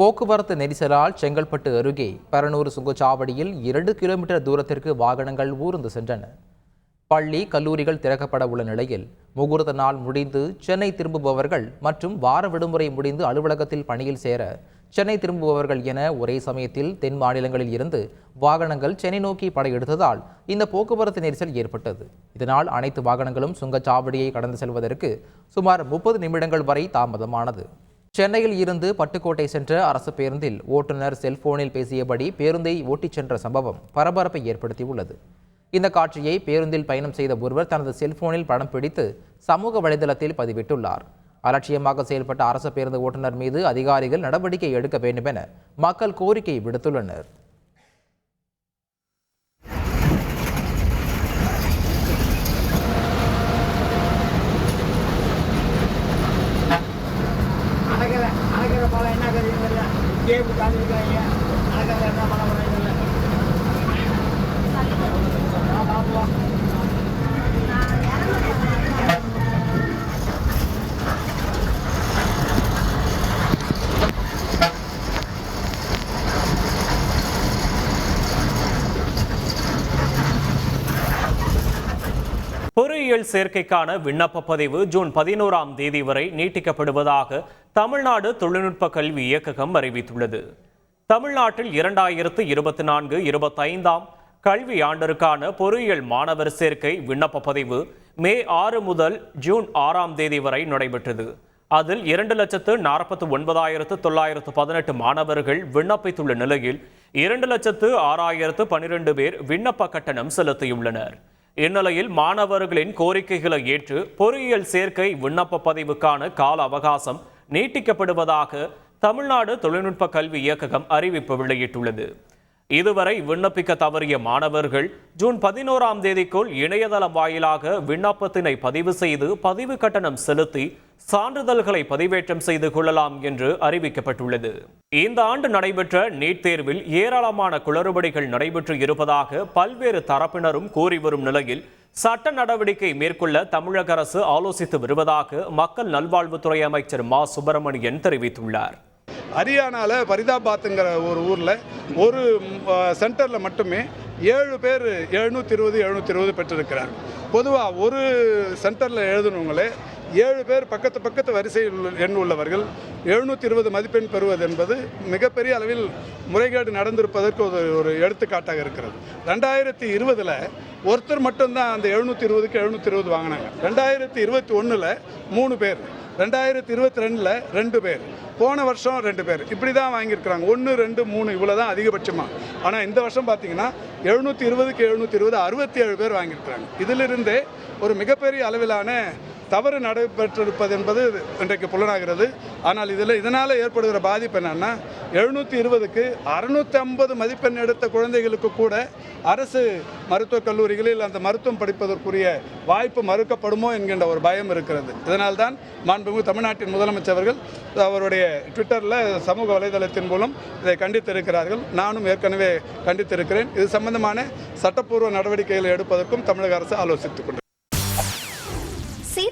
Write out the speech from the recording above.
போக்குவரத்து நெரிசலால் செங்கல்பட்டு அருகே பரனூர் சுங்கச்சாவடியில் இரண்டு கிலோமீட்டர் தூரத்திற்கு வாகனங்கள் ஊர்ந்து சென்றன. பள்ளி கல்லூரிகள் திறக்கப்பட உள்ள நிலையில் முகூர்த்த நாள் முடிந்து சென்னை திரும்புபவர்கள் மற்றும் வார விடுமுறை முடிந்து அலுவலகத்தில் பணியில் சேர சென்னை திரும்புபவர்கள் என ஒரே சமயத்தில் தென் மாநிலங்களில் இருந்து வாகனங்கள் சென்னை நோக்கி படையெடுத்ததால் இந்த போக்குவரத்து நெரிசல் ஏற்பட்டது. இதனால் அனைத்து வாகனங்களும் சுங்கச்சாவடியை கடந்து செல்வதற்கு சுமார் முப்பது நிமிடங்கள் வரை தாமதமானது. சென்னையில் இருந்து பட்டுக்கோட்டை சென்ற அரசு பேருந்தில் ஓட்டுநர் செல்போனில் பேசியபடி பேருந்தை ஓட்டிச் சென்ற சம்பவம் பரபரப்பை ஏற்படுத்தியுள்ளது. இந்த காட்சியை பேருந்தில் பயணம் செய்த ஒருவர் தனது செல்போனில் படம் பிடித்து சமூக வலைதளத்தில் பதிவிட்டுள்ளார். அலட்சியமாக செயல்பட்ட அரசு பேருந்து ஓட்டுநர் மீது அதிகாரிகள் நடவடிக்கை எடுக்க வேண்டும் என மக்கள் கோரிக்கை விடுத்துள்ளனர். போல என்ன கருதுங்க கேப்பு காமிக்கிறாங்க அடக்கிற என்ன பண்ண போறாங்க பார்ப்போம் பொறியியல் சேர்க்கைக்கான விண்ணப்ப பதிவு ஜூன் பதினோராம் தேதி வரை நீட்டிக்கப்படுவதாக தமிழ்நாடு தொழில்நுட்ப கல்வி இயக்ககம் அறிவித்துள்ளது. தமிழ்நாட்டில் இரண்டாயிரத்து இருபத்தி நான்கு இருபத்தைந்தாம் கல்வி ஆண்டிற்கான பொறியியல் மாணவர் சேர்க்கை விண்ணப்ப பதிவு மே ஆறு முதல் ஜூன் ஆறாம் தேதி வரை நடைபெற்றது. அதில் இரண்டு லட்சத்து நாற்பத்து ஒன்பதாயிரத்து தொள்ளாயிரத்து பதினெட்டு மாணவர்கள் விண்ணப்பித்துள்ள நிலையில் இரண்டு லட்சத்து ஆறாயிரத்து பனிரெண்டு பேர் விண்ணப்ப கட்டணம் செலுத்தியுள்ளனர். இந்நிலையில் மாணவர்களின் கோரிக்கைகளை ஏற்று பொறியியல் சேர்க்கை விண்ணப்ப பதிவுக்கான கால அவகாசம் நீட்டிக்கப்படுவதாக தமிழ்நாடு தொழில்நுட்ப கல்வி இயக்ககம் அறிவிப்பு வெளியிட்டுள்ளது. இதுவரை விண்ணப்பிக்க தவறிய மாணவர்கள் ஜூன் பதினோராம் தேதிக்குள் இணையதளம் வாயிலாக விண்ணப்பத்தினை பதிவு செய்து பதிவு கட்டணம் செலுத்தி சான்றிதழ்களை பதிவேற்றம் செய்து கொள்ளலாம் என்று அறிவிக்கப்பட்டுள்ளது. இந்த ஆண்டு நடைபெற்ற நீட் தேர்வில் ஏராளமான குளறுபடிகள் நடைபெற்று இருப்பதாக பல்வேறு தரப்பினரும் கூறி வரும் நிலையில் சட்ட நடவடிக்கை மேற்கொள்ள தமிழக அரசு ஆலோசித்து வருவதாக மக்கள் நல்வாழ்வுத்துறை அமைச்சர் மா. சுப்பிரமணியன் தெரிவித்துள்ளார். ஹரியானாவில் ஃபரிதாபாத்துங்கிற ஒரு ஊரில் ஒரு சென்டரில் மட்டுமே ஏழு பேர் எழுநூற்றி இருபது எழுநூற்றி இருபது பெற்றிருக்கிறார் பொதுவாக ஒரு சென்டரில் எழுதுனவங்களே ஏழு பேர் பக்கத்து பக்கத்து வரிசையில் உள்ள- எண் உள்ளவர்கள். எழுநூற்றி இருபது மதிப்பெண் பெறுவது என்பது மிகப்பெரிய அளவில் முறைகேடு நடந்திருப்பதற்கு ஒரு ஒரு எடுத்துக்காட்டாக இருக்கிறது. ரெண்டாயிரத்தி இருபதில் ஒருத்தர் மட்டும்தான் அந்த எழுநூற்றி இருபதுக்கு எழுநூற்றி இருபது வாங்கினாங்க. ரெண்டாயிரத்தி இருபத்தி ஒன்றில் மூணு பேர். ரெண்டாயிரத்தி இருபத்தி ரெண்டில் ரெண்டு பேர். போன வருஷம் ரெண்டு பேர். இப்படி தான் வாங்கியிருக்கிறாங்க. ஒன்று ரெண்டு மூணு இவ்வளோ தான் அதிகபட்சமாக ஆனால் இந்த வருஷம் பார்த்தீங்கன்னா எழுநூற்றி இருபதுக்கு எழுநூற்றி இருபது அறுபத்தி ஏழு பேர் வாங்கியிருக்கிறாங்க. இதிலிருந்தே ஒரு மிகப்பெரிய அளவிலான தவறு நடைபெற்றிருப்பது என்பது இன்றைக்கு புலனாகிறது. ஆனால் இதில் இதனால் ஏற்படுகிற பாதிப்பு என்னன்னா எழுநூற்றி இருபதுக்கு அறுநூற்றி ஐம்பது மதிப்பெண் எடுத்த குழந்தைகளுக்கு கூட அரசு மருத்துவக் கல்லூரிகளில் அந்த மருத்துவம் படிப்பதற்குரிய வாய்ப்பு மறுக்கப்படுமோ என்கின்ற ஒரு பயம் இருக்கிறது. இதனால்தான் மாண்புமிகு தமிழ்நாட்டின் முதலமைச்சர் அவர்கள் அவருடைய ட்விட்டரில் சமூக வலைதளத்தின் மூலம் இதை கண்டித்திருக்கிறார்கள். நானும் ஏற்கனவே கண்டித்திருக்கிறேன். இது சம்பந்தமான சட்டப்பூர்வ நடவடிக்கைகளை எடுப்பதற்கும் தமிழக அரசு ஆலோசித்துக் கொண்டிருக்கிறது.